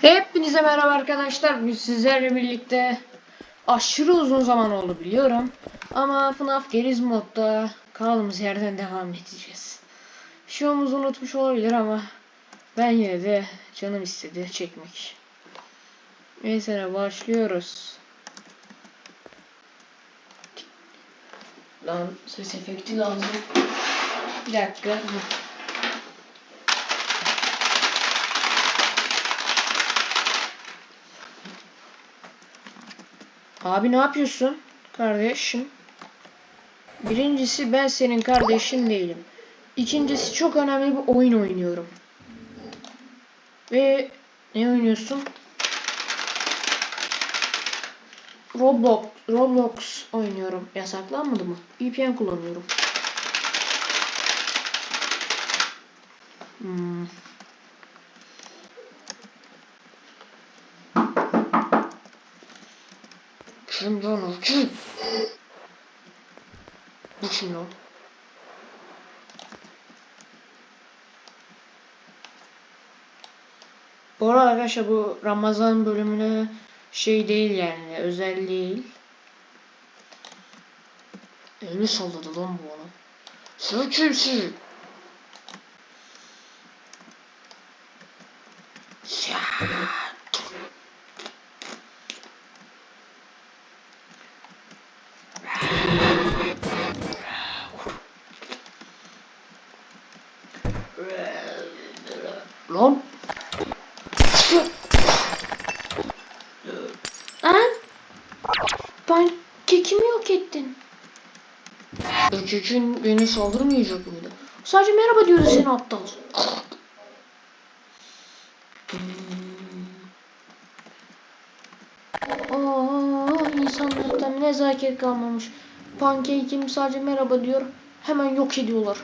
Hepinize merhaba arkadaşlar. Bugün sizlerle birlikte aşırı uzun zaman oldu biliyorum. Ama FNAF Geriz modda kaldığımız yerden devam edeceğiz. Şovumuzu unutmuş olabilir ama ben yine de canım istedi çekmek. Mesela başlıyoruz. Lan ses efekti lazım. Bir dakika. Abi ne yapıyorsun kardeşim? Birincisi ben senin kardeşin değilim. İkincisi çok önemli bir oyun oynuyorum. Ve ne oynuyorsun? Roblox, Roblox oynuyorum. Yasaklanmadı mı? VPN kullanıyorum. Hmm. Kim lan o kim? Bu kim lan? Bu arada arkadaşlar bu Ramazan bölümüne şey değil yani özel değil. Elini salladı lan bu adam. Sen kimsin? Ya. Lan. Lan. Ben kekimi ettin. Kekin beni saldırmayacak mıydı? Sadece merhaba diyordu seni aptal. Aa, insanlıktan nezaket kalmamış. Pancake'im sadece merhaba diyor. Hemen yok ediyorlar.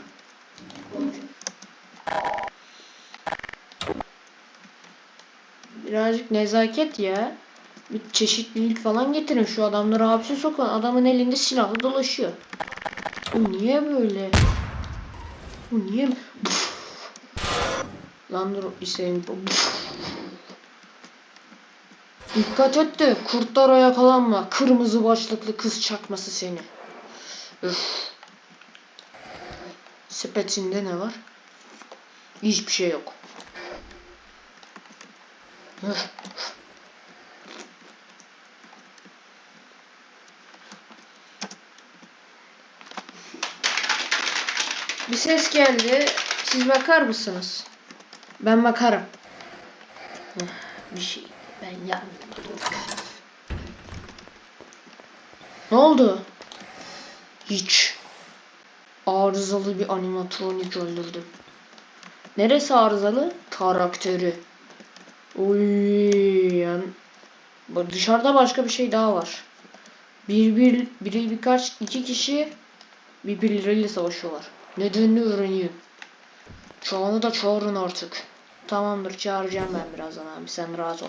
Birazcık nezaket ya. Bir çeşitlilik falan getirin. Şu adamları hapse sokun. Adamın elinde silahlı dolaşıyor. Bu niye böyle? Bu niye? Lan dur saniye. Dikkat et de kurtlara yakalanma. Kırmızı başlıklı kız çakması seni. Üf. Sepetinde ne var? Hiçbir şey yok. Üf. Bir ses geldi. Siz bakar mısınız? Ben bakarım. Bir şey. Ben yapmadım. Ne oldu? Hiç. Arızalı bir animatronik öldürdüm. Neresi arızalı? Karakteri. Uy, yani dışarıda başka bir şey daha var. Bir, bir, biri birkaç iki kişi birbirleriyle savaşıyorlar. Nedenini öğreneyim. Çağını da çağırın artık. Tamamdır çağıracağım ben birazdan abi sen rahat ol.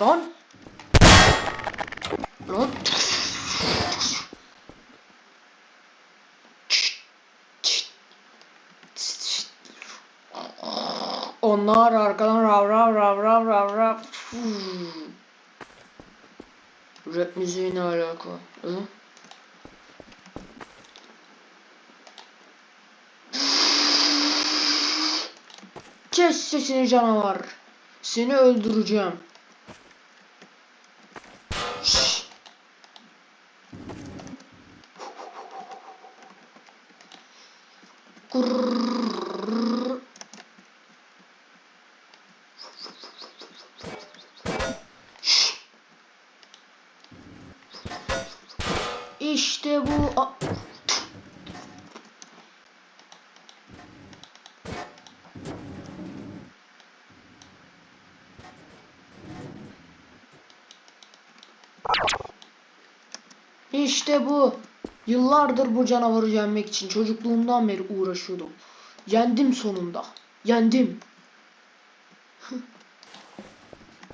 Lan! Lan! Onlar arkadan rav rav rav rav rav rav. Hmm. Rap müziği ne alaka? Hı? Kes sesini canavar. Seni öldüreceğim. Şşş. İşte bu. A- İşte bu. Yıllardır bu canavarı yenmek için çocukluğumdan beri uğraşıyordum. Yendim sonunda. Yendim.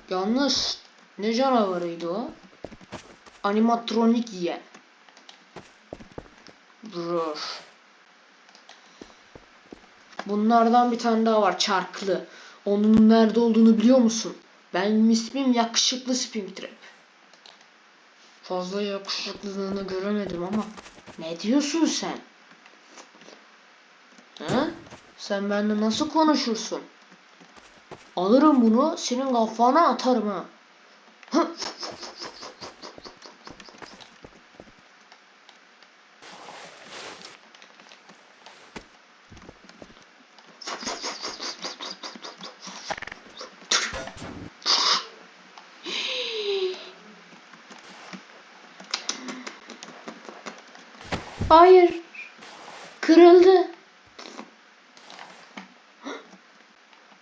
Yalnız ne canavarıydı o? Animatronik yiyen. Brr. Bunlardan bir tane daha var çarklı. Onun nerede olduğunu biliyor musun? Benim ismim yakışıklı Springtrap. Fazla yakışıklılığını göremedim ama ne diyorsun sen? He? Sen benimle nasıl konuşursun? Alırım bunu senin kafana atarım ha. Hayır. Kırıldı.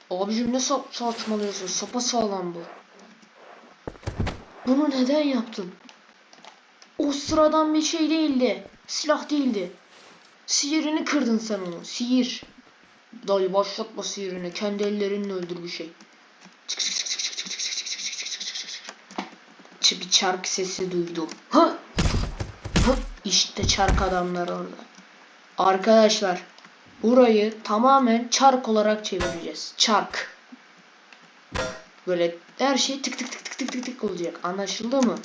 Abicim ne sa saçmalıyorsun? Sapa sağlam bu. Bunu neden yaptın? O sıradan bir şey değildi. Silah değildi. Sihirini kırdın sen onu. Sihir. Dayı başlatma sihirini. Kendi ellerinle öldür bir şey. Çık çık çık çık çık çık çık çık çık çık çık çık çık çık. Ç- Bir çark sesi duydum. Ha! Ha! İşte çark adamlar orada. Arkadaşlar burayı tamamen çark olarak çevireceğiz. Çark. Böyle her şey tık tık tık tık tık tık tık olacak. Anlaşıldı mı?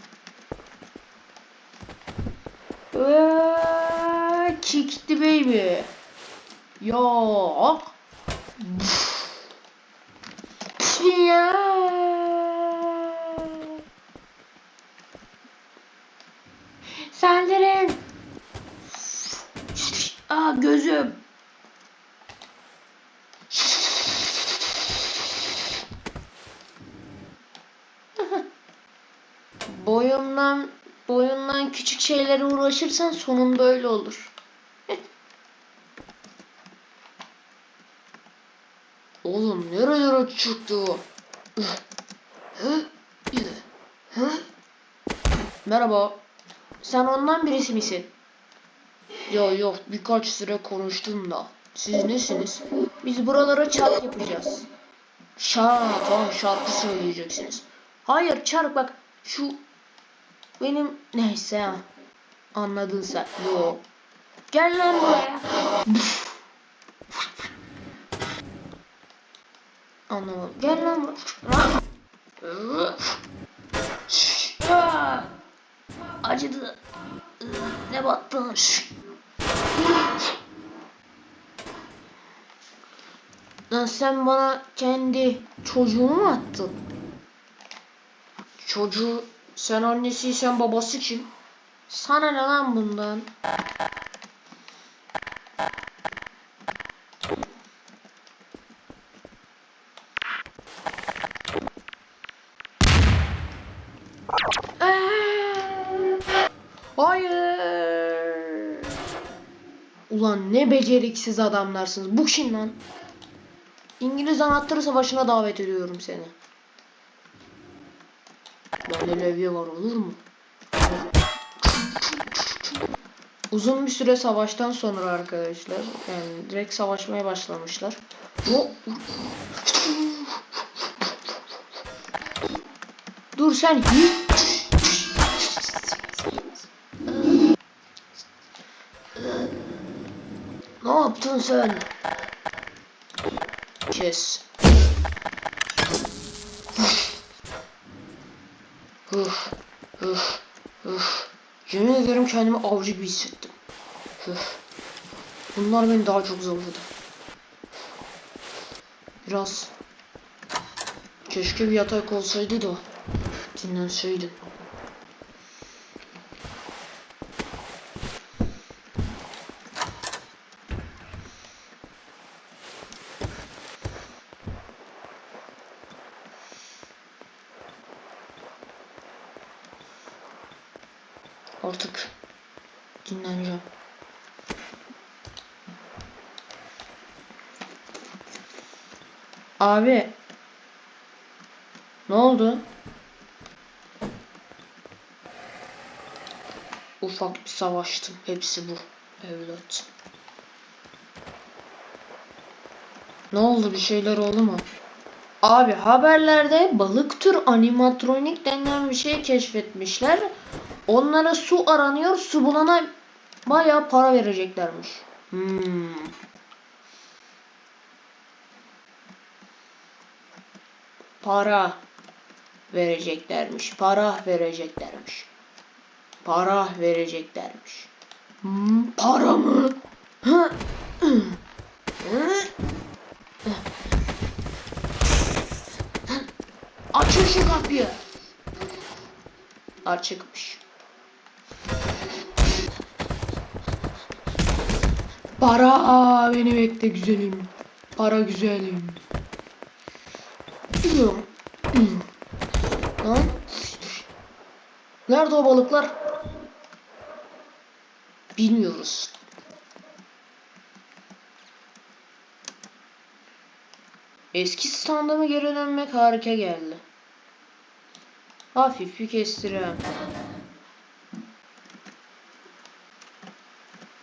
Eee, Kickti baby. Yok. Ya. Boyundan boyundan küçük şeylere uğraşırsan sonun böyle olur. Oğlum nerelere çıktı o? Merhaba. Sen ondan birisi misin? Ya yok birkaç süre konuştum da. Siz nesiniz? Biz buralara çark yapacağız. Şarkı tamam şarkı söyleyeceksiniz. Hayır çark bak şu benim neyse ya. Anladın sen. Yo. Gel lan buraya. Anlamadım. Gel lan buraya. Acıdı. Ne battın? Lan sen bana kendi çocuğunu mu attın? Çocuğu sen annesiysen babası kim? Sana ne lan bundan? Hayır. Ulan ne beceriksiz adamlarsınız. Bu kim lan? İngiliz Anahtarı Savaşı'na davet ediyorum seni. Böyle levye var olur mu? Uzun bir süre savaştan sonra arkadaşlar yani direkt savaşmaya başlamışlar. Dur sen Ne yaptın sen? Kes. Üf, üf, üf. Yemin ederim kendimi avcı gibi hissettim. Üf. Bunlar beni daha çok zorladı. Biraz keşke bir yatak olsaydı da dinlenseydim. Artık dinleneceğim. Abi. Ne oldu? Ufak bir savaştım. Hepsi bu. Evlat. Ne oldu bir şeyler oldu mu? Abi haberlerde balık tür animatronik denilen bir şey keşfetmişler. Onlara su aranıyor. Su bulana bayağı para vereceklermiş. Hmm. Para vereceklermiş. Para vereceklermiş. Para vereceklermiş. Hmm, para mı? Açın şu kapıyı. Açıkmış. Para aa, beni bekle güzelim. Para güzelim. Lan. Nerede o balıklar? Bilmiyoruz. Eski standıma geri dönmek harika geldi. Hafif bir kestirem.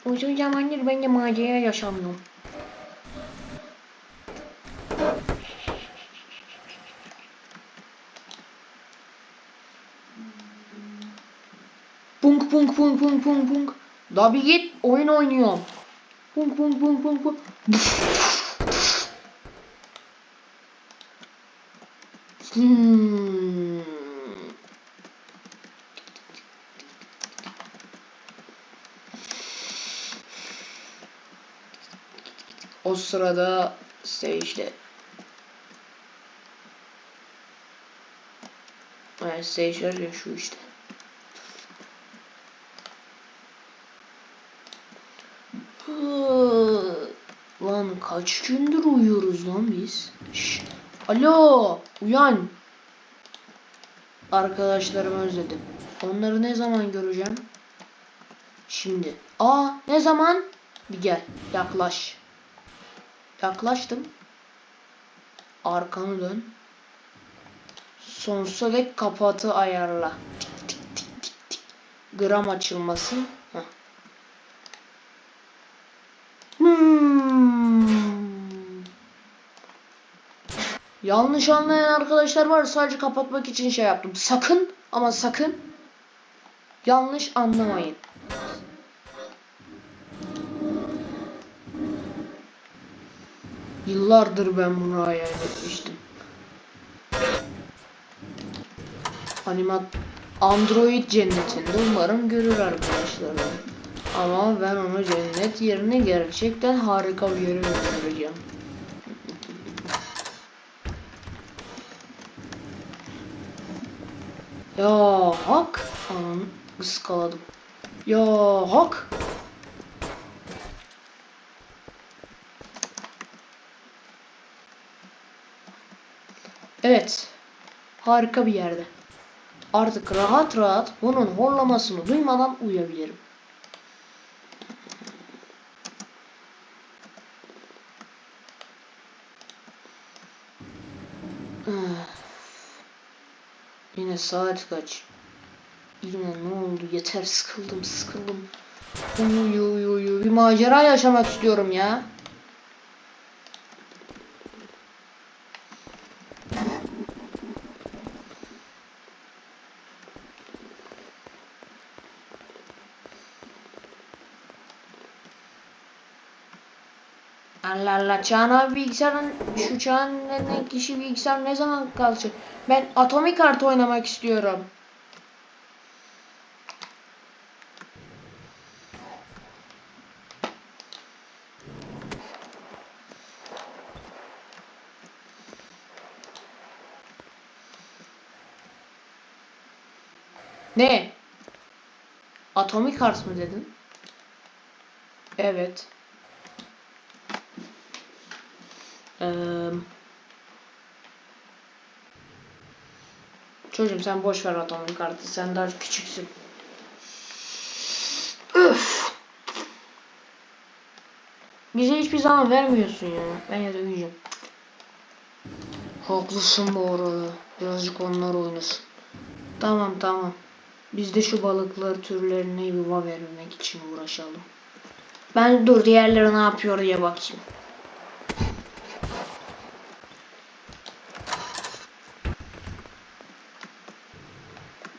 Uzun zamandır ben de macera yaşamıyorum. Punk punk punk punk punk punk. Da bir git oyun oynuyorum. Punk punk punk punk punk. Hmm. Sırada stage'de Evet stage'ler ya şu işte. Lan kaç gündür uyuyoruz lan biz? Şş. Alo, uyan. Arkadaşlarımı özledim. Onları ne zaman göreceğim? Şimdi. Aa, ne zaman? Bir gel, yaklaş. Yaklaştım. Arkanı dön. Sonsuza dek kapatı ayarla. Tik tik tik tik tik. Gram açılması. Heh. Hmm. Yanlış anlayan arkadaşlar var sadece kapatmak için şey yaptım. Sakın ama sakın yanlış anlamayın. Yıllardır ben bunu hayal etmiştim. Animat Android cennetinde umarım görür arkadaşlarım. Ama ben onu cennet yerine gerçekten harika bir yere götüreceğim. Ya hak. Anam ıskaladım. Ya hak. Evet. Harika bir yerde. Artık rahat rahat bunun horlamasını duymadan uyuyabilirim. Ah. Yine saat kaç? Yine ne oldu? Yeter sıkıldım sıkıldım. Uyu uyu uyu. Bir macera yaşamak istiyorum ya. Allah Çağan abi bilgisayarın şu Çağan denen kişi bilgisayar ne zaman kalacak? Ben Atomic Art oynamak istiyorum. Ne? Atomic Art mı dedin? Evet. Eee Çocuğum sen boş ver atomun kartı. Sen daha küçüksün. Öf. Bize hiçbir zaman vermiyorsun ya. Ben ya da uyuyacağım. Haklısın bu arada. Birazcık onlar oynasın. Tamam tamam. Biz de şu balıklar türlerine yuva vermek için uğraşalım. Ben dur diğerleri ne yapıyor diye bakayım.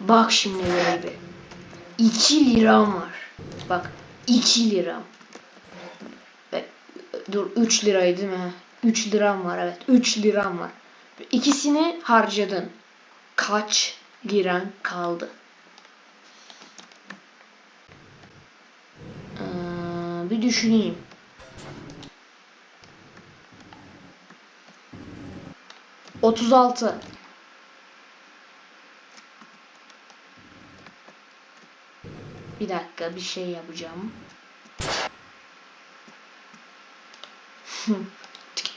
Bak şimdi baby. 2 liram var. Bak 2 liram. Dur 3 liraydı değil mi? 3 liram var evet. 3 liram var. İkisini harcadın. Kaç liran kaldı? Ee, bir düşüneyim. Otuz altı. Bir dakika bir şey yapacağım.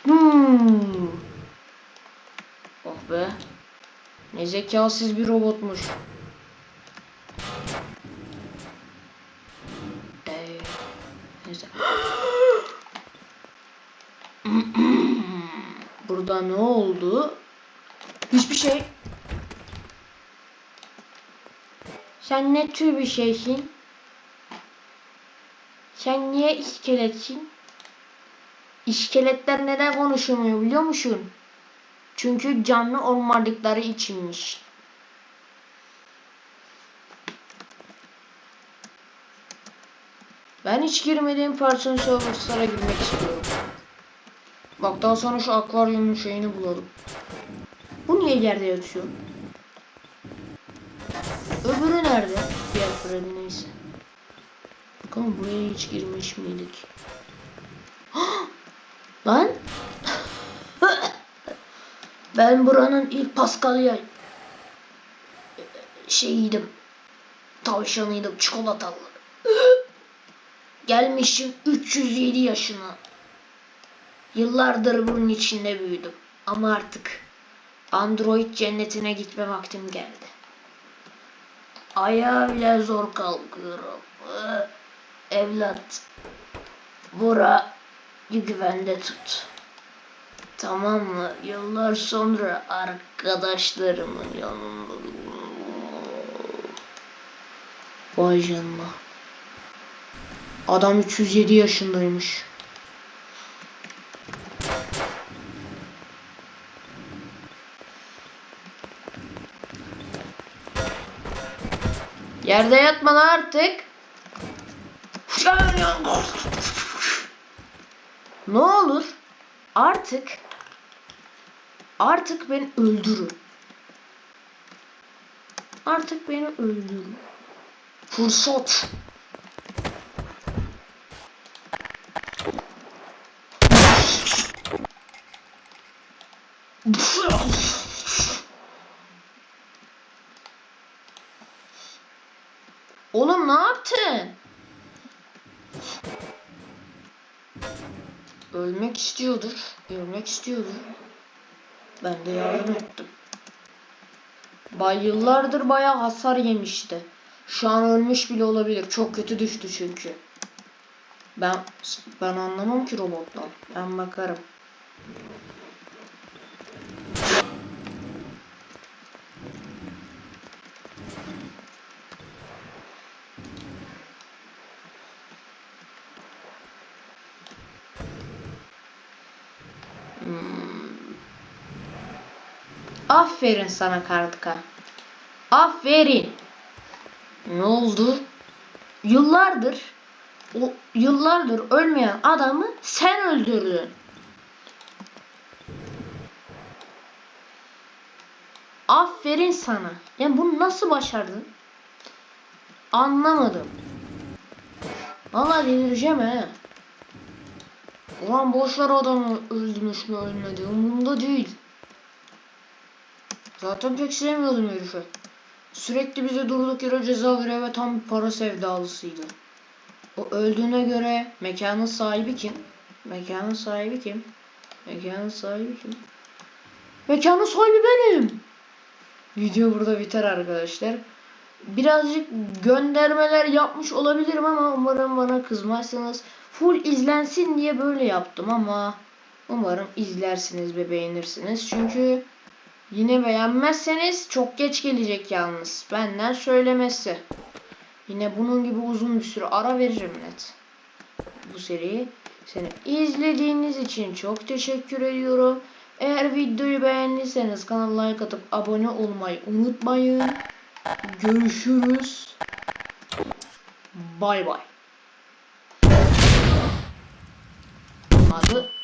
Hmm. Oh be. Ne zekasız bir robotmuş. Ee. Burada ne oldu? Hiçbir şey. Sen ne tür bir şeysin? Sen niye iskeletsin? İskeletler neden konuşamıyor biliyor musun? Çünkü canlı olmadıkları içinmiş. Ben hiç girmediğim Person Servers'lara girmek istiyorum. Bak daha sonra şu akvaryumun şeyini bulalım. Bu niye yerde yatıyor? Öbürü nerede? Diğer Freddy neyse. Bakalım buraya hiç girmiş miydik? Lan? ben buranın ilk Paskalya şeyiydim. Tavşanıydım çikolatalı. Gelmişim 307 yaşına. Yıllardır bunun içinde büyüdüm. Ama artık Android cennetine gitme vaktim geldi. Ayağa bile zor kalkıyorum. Evlat. Bura güvende tut. Tamam mı? Yıllar sonra arkadaşlarımın yanında. Vay canına. Adam 307 yaşındaymış. Yerde yatma lan artık. Ne olur artık artık beni öldürün. Artık beni öldürün. Fırsat. Oğlum ne yaptın? Ölmek istiyordur. Ölmek istiyordur. Ben de yardım ettim. Bay yıllardır bayağı hasar yemişti. Şu an ölmüş bile olabilir. Çok kötü düştü çünkü. Ben ben anlamam ki robottan. Ben bakarım. Aferin sana Kardıka. Aferin. Ne oldu? Yıllardır o yıllardır ölmeyen adamı sen öldürdün. Aferin sana. Yani bunu nasıl başardın? Anlamadım. Vallahi delireceğim he. Ulan boşver adamı öldürmüş mü ölmedi. Umurumda değil. Zaten pek sevmiyordum herifi. Sürekli bize durduk yere ceza veriyor ve tam para sevdalısıydı. O öldüğüne göre mekanın sahibi kim? Mekanın sahibi kim? Mekanın sahibi kim? Mekanın sahibi benim. Video burada biter arkadaşlar. Birazcık göndermeler yapmış olabilirim ama umarım bana kızmazsınız. Full izlensin diye böyle yaptım ama umarım izlersiniz ve beğenirsiniz. Çünkü yine beğenmezseniz çok geç gelecek yalnız. Benden söylemesi. Yine bunun gibi uzun bir süre ara veririm net. Bu seriyi. Seni izlediğiniz için çok teşekkür ediyorum. Eğer videoyu beğendiyseniz kanala like atıp abone olmayı unutmayın. görüşürüz. Bay bay. Adı